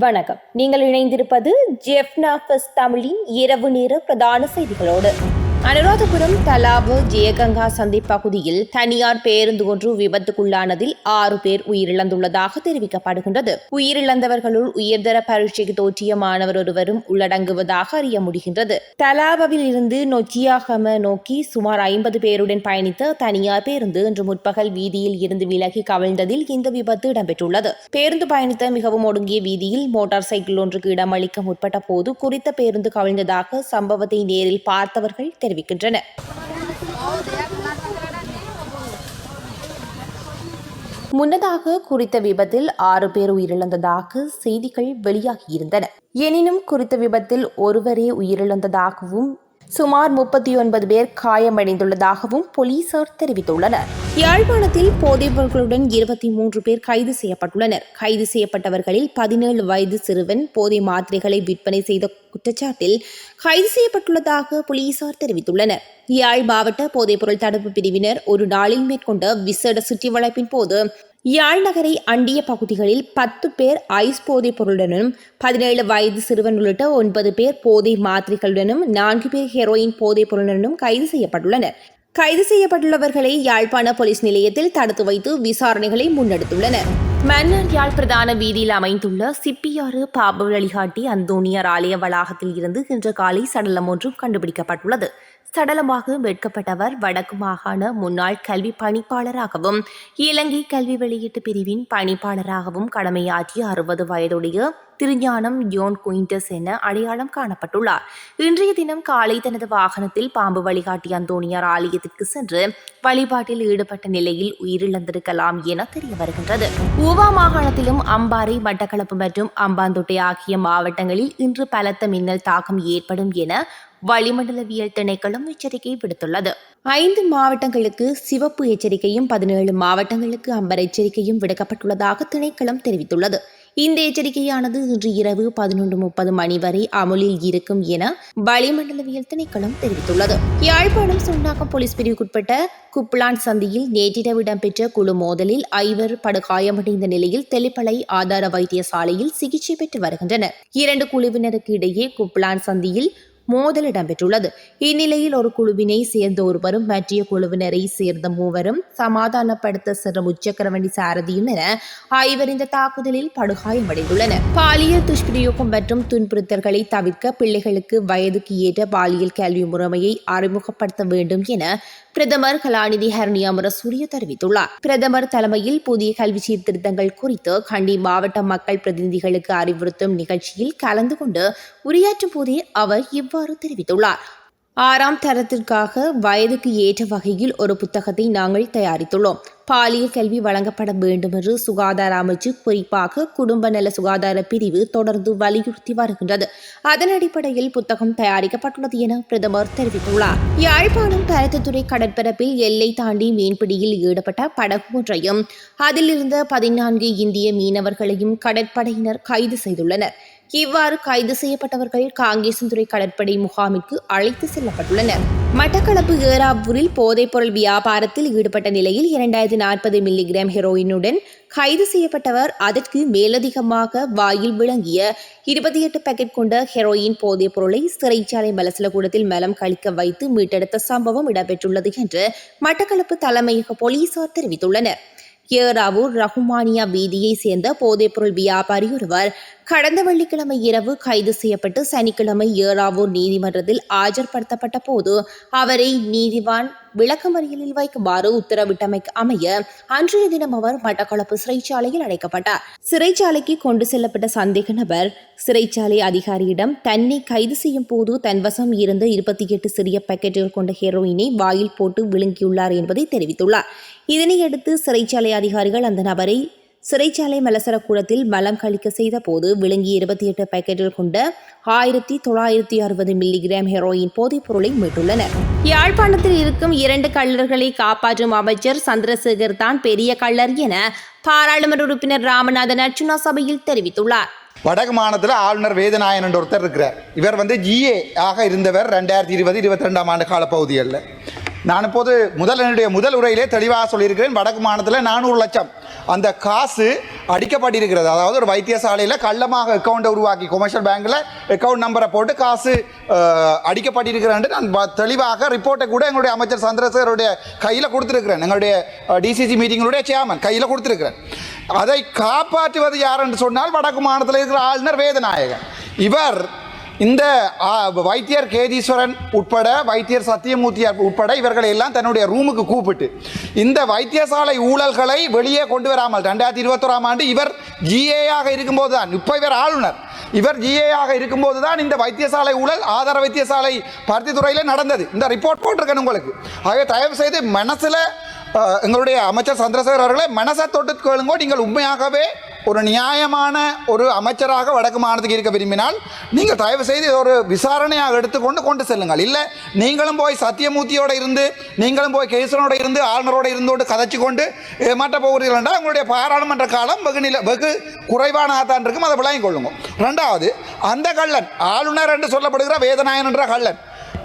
வணக்கம். நீங்கள் இணைந்திருப்பது ஜெஃப்னா தமிழின் இரவு நேர பிரதான செய்திகளோடு. அனுராதபுரம் தலாபு ஜெயகங்கா சந்தை பகுதியில் தனியார் பேருந்து ஒன்று விபத்துக்குள்ளானதில் ஆறு பேர் உயிரிழந்துள்ளதாக தெரிவிக்கப்படுகின்றது. உயிரிழந்தவர்களுள் உயர்தர பரீட்சைக்கு தோற்றிய மாணவர் ஒருவரும் உள்ளடங்குவதாக அறிய முடிகின்றது. தலாவில் இருந்து நொச்சியாகம நோக்கி சுமார் ஐம்பது பேருடன் பயணித்த தனியார் பேருந்து இன்று முற்பகல் வீதியில் இருந்து விலகி கவிழ்ந்ததில் இந்த விபத்து இடம்பெற்றுள்ளது. பேருந்து பயணித்த மிகவும் ஒடுங்கிய வீதியில் மோட்டார் சைக்கிள் ஒன்றுக்கு இடமளிக்க முற்பட்ட போது குறித்த பேருந்து கவிழ்ந்ததாக சம்பவத்தை நேரில் பார்த்தவர்கள் தெரிவிக்கின்றனர் முன்னதாக குறித்த விபத்தில் ஆறு பேர் உயிரிழந்ததாக செய்திகள் வெளியாகியிருந்தன. எனினும் குறித்த விபத்தில் ஒருவரே உயிரிழந்ததாகவும் சுமார் முப்பத்தி ஒன்பது பேர் காயமடைந்துள்ளதாகவும் போலீசார் தெரிவித்துள்ளனர். யாழ்ப்பாணத்தில் போதைப்பொருட்களுடன் இருபத்தி மூன்று பேர் கைது செய்யப்பட்டுள்ளனர். கைது செய்யப்பட்டவர்களில் பதினேழு வயது சிறுவன் போதை மாத்திரைகளை விற்பனை செய்த குற்றச்சாட்டில் கைது செய்யப்பட்டுள்ளதாக போலீசார் தெரிவித்துள்ளனர். யாழ் மாவட்ட போதைப்பொருள் தடுப்பு பிரிவினர் ஒரு நாளில் மேற்கொண்ட விசேட சுற்றி வளைப்பின் போது யாழ் நகரை அண்டிய பகுதிகளில் பத்து பேர் ஐஸ் போதைப் பொருளுடனும் பதினேழு வயது சிறுவன் உள்ளிட்ட ஒன்பது பேர் போதை மாத்திரைகளுடனும் நான்கு பேர் ஹெரோயின் போதைப் பொருளுடனும் கைது செய்யப்பட்டுள்ளனர். கைது செய்யப்பட்டுள்ளவர்களை யாழ்ப்பாண போலீஸ் நிலையத்தில் தடுத்து வைத்து விசாரணைகளை முன்னெடுத்துள்ளனர். மன்னர் யாழ் பிரதான வீதியில் அமைந்துள்ள சிப்பியாறு பாப வழிகாட்டி அந்தோனியர் ஆலய வளாகத்தில் இருந்து இன்று காலை சடலம் ஒன்றும் கண்டுபிடிக்கப்பட்டுள்ளது. சடலமாக மீட்கப்பட்டவர் வடக்கு மாகாண முன்னாள் கல்வி பணிப்பாளராகவும் இலங்கை கல்வி வெளியீட்டு பிரிவின் பணிப்பாளராகவும் கடமையாற்றிய அறுபது வயதுடைய திருஞானம் ஜோன் குயின்டஸ் என அடையாளம் காணப்பட்டுள்ளார். இன்றைய தினம் காலை தனது வாகனத்தில் பாம்பு வழிகாட்டி அந்தோனியார் ஆலயத்திற்கு சென்று வழிபாட்டில் ஈடுபட்ட நிலையில் உயிரிழந்திருக்கலாம் என தெரிய வருகின்றது. ஊவா மாகாணத்திலும் அம்பாறை மட்டக்களப்பு மற்றும் அம்பாந்தோட்டை ஆகிய மாவட்டங்களில் இன்று பலத்த மின்னல் தாக்கம் ஏற்படும் என வளிமண்டலவியல் திணைக்களம் எச்சரிக்கை விடுத்துள்ளது. ஐந்து மாவட்டங்களுக்கு சிவப்பு எச்சரிக்கையும் பதினேழு மாவட்டங்களுக்கு அம்பர் எச்சரிக்கையும் விடுக்கப்பட்டுள்ளதாக திணைக்களம் தெரிவித்துள்ளது. இந்த எச்சரிக்கையானது இன்று இரவு பதினொன்று முப்பது மணி வரை அமுலில் இருக்கும் என வளிமண்டலவியல் திணைக்களம் தெரிவித்துள்ளது. யாழ்ப்பாணம் சுண்ணாக்கம் போலீஸ் பிரிவுக்குட்பட்ட குப்லான் சந்தியில் நேற்றிரவு இடம்பெற்ற குழு மோதலில் ஐவர் படுகாயமடைந்த நிலையில் தெளிப்பளை ஆதார வைத்தியசாலையில் சிகிச்சை பெற்று வருகின்றனர். இரண்டு குழுவினருக்கு இடையே குப்லான் சந்தியில் மோதல் இடம்பெற்றுள்ளது. இந்நிலையில் ஒரு குழுவினை சேர்ந்த ஒருவரும் மற்றிய குழுவினரை சேர்ந்த மூவரும் சமாதானப்படுத்த சென்ற முச்சக்கரவண்டி சாரதியும் என ஐவர் இந்த தாக்குதலில் படுகாயமடைந்துள்ளனர் பாலியல் துஷ்பிரயோகம் மற்றும் துன்புறுத்தல்களை தவிர்க்க பிள்ளைகளுக்கு வயதுக்கு ஏற்ற பாலியல் கல்வி முறைமையை அறிமுகப்படுத்த வேண்டும் என பிரதமர் கலாநிதி ஹரணி அமரசூரிய தெரிவித்துள்ளார். பிரதமர் தலைமையில் புதிய கல்வி சீர்திருத்தங்கள் குறித்து கண்டி மாவட்ட மக்கள் பிரதிநிதிகளுக்கு அறிவுறுத்தும் நிகழ்ச்சியில் கலந்து கொண்டு உரையாற்றும் போதே அவர் இவ்வாறு தெரிவித்துள்ளார். ஆறாம் தரத்திற்காக வயதுக்கு ஏற்ற வகையில் ஒரு புத்தகத்தை நாங்கள் தயாரித்துள்ளோம். பாலியல் கல்வி வழங்கப்பட வேண்டும் என்று சுகாதார அமைச்சு குறிப்பாக குடும்ப நல சுகாதார பிரிவு தொடர்ந்து வலியுறுத்தி வருகின்றது. அதன் அடிப்படையில் புத்தகம் தயாரிக்கப்பட்டுள்ளது என பிரதமர் தெரிவித்துள்ளார். யாழ்ப்பாணம் பருத்தித்துறை கடற்பரப்பில் எல்லை தாண்டி மீன்பிடியில் ஈடுபட்ட படகு ஒன்றையும் அதிலிருந்த பதினான்கு இந்திய மீனவர்களையும் கடற்படையினர் கைது செய்துள்ளனர். இவ்வாறு கைது செய்யப்பட்டவர்கள் காங்கேசன்துறை கடற்படை முகாமிற்கு அழைத்து செல்லப்பட்டுள்ளனர். மட்டக்களப்பு ஏராவூரில் போதைப்பொருள் வியாபாரத்தில் ஈடுபட்ட நிலையில் இரண்டாயிரத்தி நாற்பது மில்லிகிராம் ஹெரோயினுடன் கைது செய்யப்பட்டவர் அதற்கு மேலதிகமாக வாயில் விளங்கிய இருபத்தி எட்டு பேக்கெட் கொண்ட ஹெரோயின் போதைப் பொருளை சிறைச்சாலை மலசலகூடத்தில் மலம் கழிக்க வைத்து மீட்டெடுத்த சம்பவம் இடம்பெற்றுள்ளது என்று மட்டக்களப்பு தலைமையக போலீசார் தெரிவித்துள்ளனர். ஏராவூர் ரகுமானியா வீதியை சேர்ந்த போதைப்பொருள் வியாபாரி ஒருவர் கடந்த வெள்ளிக்கிழமை இரவு கைது செய்யப்பட்டு சனிக்கிழமை ஏறாவூர் நீதிமன்றத்தில் ஆஜர்படுத்தப்பட்ட போது அவரை நீதிவான் விளக்கமறியலில் வைக்குமாறு உத்தரவிட்டமைக்கு அமைய அன்றைய தினம் அவர் மட்டக்களப்பு சிறைச்சாலையில் அடைக்கப்பட்டார். சிறைச்சாலைக்கு கொண்டு செல்லப்பட்ட சந்தேக நபர் சிறைச்சாலை அதிகாரியிடம் தன்னை கைது செய்யும் போது தன்வசம் இருந்த இருபத்தி எட்டு சிறிய பாக்கெட்டுகள் கொண்ட ஹெரோயினை வாயில் போட்டு விழுங்கியுள்ளார் என்பதை தெரிவித்துள்ளார். இதனையடுத்து சிறைச்சாலை அதிகாரிகள் அந்த நபரை சிறைச்சாலை மலசரக்கூடத்தில் மலம் கழிக்க செய்த போது விளங்கி இருபத்தி எட்டு பாக்கெட்டில் கொண்ட ஆயிரத்தி தொள்ளாயிரத்தி அறுபது மில்லிகிராம் ஹெரோயின் போதைப் பொருளை மீட்டுள்ளனர். யாழ்ப்பாணத்தில் இருக்கும் இரண்டு கள்ளர்களை காப்பாற்றும் அமைச்சர் சந்திரசேகர் தான் பெரிய கள்ளர் என பாராளுமன்ற உறுப்பினர் ராமநாதன் அர்ச்சுனா சபையில் தெரிவித்துள்ளார். வடக்கு மாநிலத்தில் ஆளுநர் வேதநாயன் என்ற ஒருத்தர் இருக்கிறார். இவர் வந்து ஜிஏ ஆக இருந்தவர் ரெண்டாயிரத்தி இருபது இருபத்தி ரெண்டாம் ஆண்டு கால பகுதிகளில் நான் இப்போது முதல் என்னுடைய முதல் உரையிலே தெளிவாக சொல்லியிருக்கிறேன். வடக்கு மாநிலத்தில் நானூறு லட்சம். அந்த காசு அடிக்கப்பட்டிருக்கிறது. அதாவது ஒரு வைத்தியசாலையில் கள்ளமாக அக்கௌண்ட்டை உருவாக்கி கொமர்ஷியல் பேங்க்கில் அக்கௌண்ட் நம்பரை போட்டு காசு அடிக்கப்பட்டிருக்கிறேன் நான் தெளிவாக ரிப்போர்ட்டை கூட எங்களுடைய அமைச்சர் சந்திரசேகருடைய கையில் கொடுத்துருக்கிறேன். எங்களுடைய டிசிசி மீட்டிங்களுடைய சேர்மன் கையில் கொடுத்துருக்கிறேன். அதை காப்பாற்றுவது யார் என்று சொன்னால் வடக்கு மாநிலத்தில் இருக்கிற ஆளுநர் வேதநாயகன். இவர் இந்த வைத்தியர் கேதீஸ்வரன் உட்பட வைத்தியர் சத்தியமூர்த்தியார் உட்பட இவர்களை எல்லாம் தன்னுடைய ரூமுக்கு கூப்பிட்டு இந்த வைத்தியசாலை ஊழல்களை வெளியே கொண்டு வராமல் ரெண்டாயிரத்தி இருபத்தோராம் ஆண்டு இவர் ஜிஏயாக இருக்கும்போது தான் இப்போ இவர் ஆளுநர். இவர் ஜிஏயாக இருக்கும்போது தான் இந்த வைத்தியசாலை ஊழல் ஆதார வைத்தியசாலை பருத்தித்துறையில் நடந்தது. இந்த ரிப்போர்ட் போட்டிருக்கேன் உங்களுக்கு. ஆகவே தயவு செய்து மனசில் எங்களுடைய அமைச்சர் சந்திரசேகர் அவர்களை மனசை தொட்டு கேளுங்கோ நீங்கள் உண்மையாகவே ஒரு நியாயமான ஒரு அமைச்சராக வடக்கு மாநிலத்துக்கு இருக்க விரும்பினால் நீங்கள் தயவு செய்து ஒரு விசாரணையாக எடுத்துக்கொண்டு கொண்டு செல்லுங்கள். இல்லை நீங்களும் போய் சத்தியமூர்த்தியோடு இருந்து நீங்களும் போய் கேசனோட இருந்து ஆளுநரோட இருந்தோடு கதைச்சு கொண்டு ஏமாற்ற போகிறீர்கள் என்றால் உங்களுடைய பாராளுமன்ற காலம் வெகு நில வெகு குறைவானதான் இருக்கும். அதை விளங்கிக் கொள்ளுங்க ரெண்டாவது அந்த கள்ளன் ஆளுநர் என்று சொல்லப்படுகிற வேதநாயன் என்ற கள்ளன்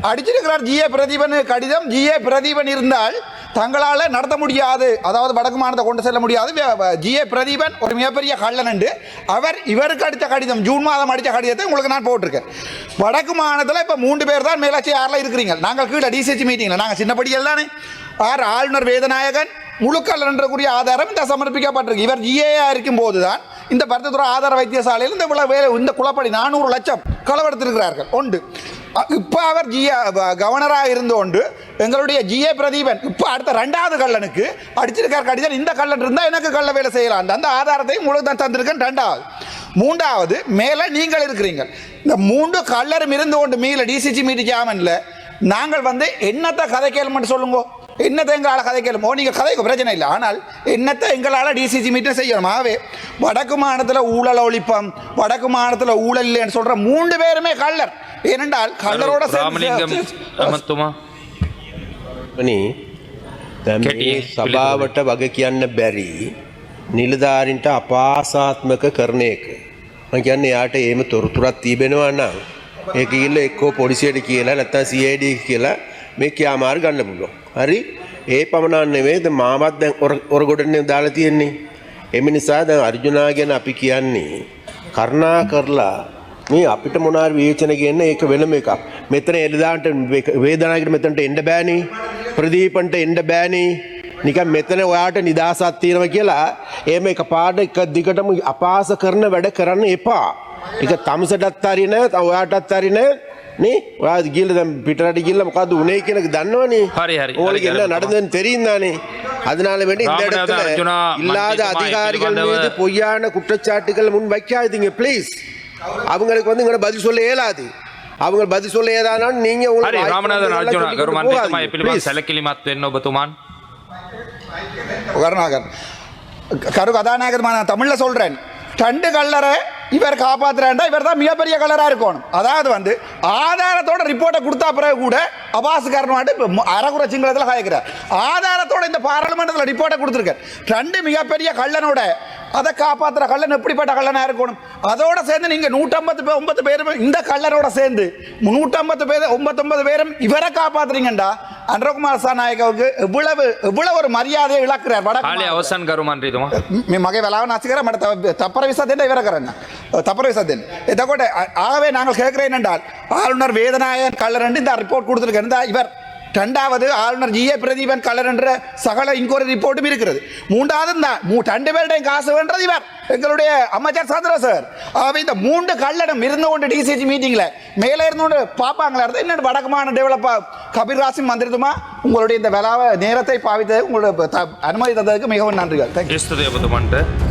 அடிச்சிருக்கிறார். ஜிஏ பிரதீபன் கடிதம். ஜிஏ பிரதீபன் இருந்தால் தங்களால் நடத்த முடியாது. அதாவது வடக்கு மாநிலத்தை கொண்டு செல்ல முடியாது. ஜிஏ பிரதீபன் ஒரு மிகப்பெரிய கள்ளன் என்று அவர் இவருக்கு அடித்த கடிதம் ஜூன் மாதம் அடித்த கடிதத்தை உங்களுக்கு நான் போட்டிருக்கேன். வடக்கு மாநிலத்தில் இப்போ மூன்று பேர் தான் மேலாட்சி யாரில் இருக்கிறீங்க. நாங்கள் கீழே டிசிசி மீட்டிங்கில் நாங்கள் சின்னப்படிகள் தானே. ஆர். ஆளுநர் வேதநாயகன் முழுக்கல் என்றக்கூடிய ஆதாரம் இந்த சமர்ப்பிக்கப்பட்டிருக்கு. இவர் ஜிஏஆ இருக்கும் போது தான் இந்த பருத்தத்துறை ஆதார வைத்தியசாலையில் இந்த விழா வேலை இந்த குளப்படி நானூறு லட்சம் களவெடுத்திருக்கிறார்கள். உண்டு இப்போ அவர் ஜிஏ கவர்னராக இருந்தோண்டு எங்களுடைய ஜிஏ பிரதீபன் இப்போ அடுத்த ரெண்டாவது கல்லனுக்கு அடிச்சிருக்கார் கடிதம். இந்த கல்லன் இருந்தால் எனக்கு கள்ள வேலை செய்யலாம். அந்த ஆதாரத்தையும் உங்களுக்கு தான் தந்திருக்கேன். ரெண்டாவது. மூன்றாவது மேலே நீங்கள் இருக்கிறீங்க. இந்த மூன்று கல்லரும் இருந்து கொண்டு மீல டிசிசி மீட்டு ஜாமனில் நாங்கள் வந்து என்னத்தை கதை கேளுமென்று சொல்லுங்க? என்னத்தை எங்களால் கதை கேளுமோ நீங்கள் கதைக்கு பிரச்சனை இல்லை. ஆனால் என்னத்தை எங்களால் டிசிசி மீட்டை செய்யணுமாவே வடக்கு மாநிலத்தில் ஊழல் ஒழிப்பம் வடக்கு மாநிலத்தில் ஊழல் இல்லைன்னு சொல்கிற மூன்று பேருமே கல்லர் ஏனென்றால் கல்லரோட சேர்ந்து වනි දැන් මේ සභාවට වග කියන්න බැරි නිලධාරින්ට අපාසාත්මක කරන එක. මං කියන්නේ යාට ඒම තොරතුරක් තිබෙනවා නම් ඒක ගිහිල්ලා එක්කෝ පොලිසියට කියලා නැත්නම් CID කියලා මේ ක්‍යාමාර ගන්න පුළුවන්. හරි? ඒ පමණක් නෙවෙයි දැන් මාවත් දැන් ඔරගොඩනේ දාලා තියෙන්නේ. එමි නිසා දැන් අර්ජුනා ගැන අපි කියන්නේ කරුණා කරලා මේ අපිට මොනාර විවේචන කියන්න ඒක වෙනම එකක්. මෙතන එළදාන්ට වේදනාවකට මෙතනට එන්න බෑනේ. ප්‍රදීපන්ට එන්න බෑනේ. නිකන් මෙතන ඔයාට නිදහසක් තියෙනවා කියලා එහෙම එක පාඩ එක දිගටම අපාස කරන වැඩ කරන්න එපා. ඒක තමසටත් හරින ඔයාටත් හරින නේ ඔයා ගිහලා දැන් පිටරට ගිහලා මොකද්ද උනේ කියලා දන්නවනේ. හරි, හරி. உங்களுக்கு හරි, என்ன හරි. நடந்ததுன்னு தெரியும் தானே அதனால வேண்டி இந்த ராமநாதன் இடத்துல அர்ஜுனா இல்லாத மன்னிப்புமா, அதிகாரிகள் இப்படி மீது வந்தவ- பொய்யான குற்றச்சாட்டுகள் முன் வைக்காதீங்க ப்ளீஸ் அவங்களுக்கு வந்து இங்கே பதில் சொல்ல இயலாது அவங்க பதில் சொல்ல ஏதானாலும் நீங்க உங்க හරි வாய்க்கு රාමනාදන් வந்ததெல்லாம் අර්ජුන சொல்லிக் ගරු கொண்டு මන්ත්‍රීතුමා போகாதீங்க. ඒ පිළිබඳ Please. සැලකිලිමත් වෙන්න ඔබතුමාන් கருணாகர் கரு கதாநாயகர் நான் தமிழில் சொல்கிறேன் ரெண்டு கல்லரை இவர் காப்பாத்துறாண்டா இவர் தான் மிகப்பெரிய கலராக இருக்கணும் அதாவது வந்து ஆதாரத்தோட ரிப்போர்ட்டை கொடுத்தா பிறகு கூட அபாஸ் காரணமாட்டு இப்போ மு- அறகுறை சிங்களத்தில் காய்க்கிறார் ஆதாரத்தோட இந்த பாராளுமன்றத்தில் ரிப்போர்ட்டை கொடுத்துருக்கார் ரெண்டு மிகப்பெரிய கள்ளனோட அதை காப்பாற்றுற கள்ளன் எப்படிப்பட்ட கள்ளனாக இருக்கணும்? அதோட சேர்ந்து நீங்கள் நூற்றம்பத்து பேர் ஒன்பது பேரும் இந்த கள்ளனோட சேர்ந்து நூற்றம்பத்து பேர் ஒன்பத்தொன்பது பேரும் இவரை காப்பாத்துறீங்கண்டா? அன்றகுமார் சாநாயகாவுக்கு எவ்வளவு எவ்வளவு ஒரு மரியாதையை இழக்கிறார் வடக்கு அவசான் கருமான் ரீதுமா? மீ மகை வெலாவன் ஆசிக்கிற மற்ற தப்பர விசாதேன் இவரக்கிறேன் தப்பர விசாதேன் இதை கூட ஆகவே நாங்கள் கேட்கிறேன் என்றால் ஆளுநர் வேதநாயகன் கள்ளன் இந்த ரிப்போர்ட் கொடுத்துருக்கேன் இவர் ரெண்டாவது ஆளுநர் ஜி ஏ பிரதீபன் கலர் என்ற சகல இன்கொயரி ரிப்போர்ட்டும் இருக்கிறது. மூன்றாவது தான் மூ ரெண்டு பேருடைய காசு வேண்டது இவர். எங்களுடைய அமைச்சர் சந்திர சார். ஆகவே இந்த மூன்று கல்லடம் இருந்து கொண்டு டிசிஜி மீட்டிங்கில் மேலே இருந்து கொண்டு பார்ப்பாங்களா? இருந்தால் இன்னும் வடக்குமான கபீர் கபீர்ராசின் மந்திரதுமா உங்களுடைய இந்த விழாவை நேரத்தை பாவித்தது உங்களுடைய அனுமதி தந்ததுக்கு மிகவும் நன்றிகள். தேங்க்யூ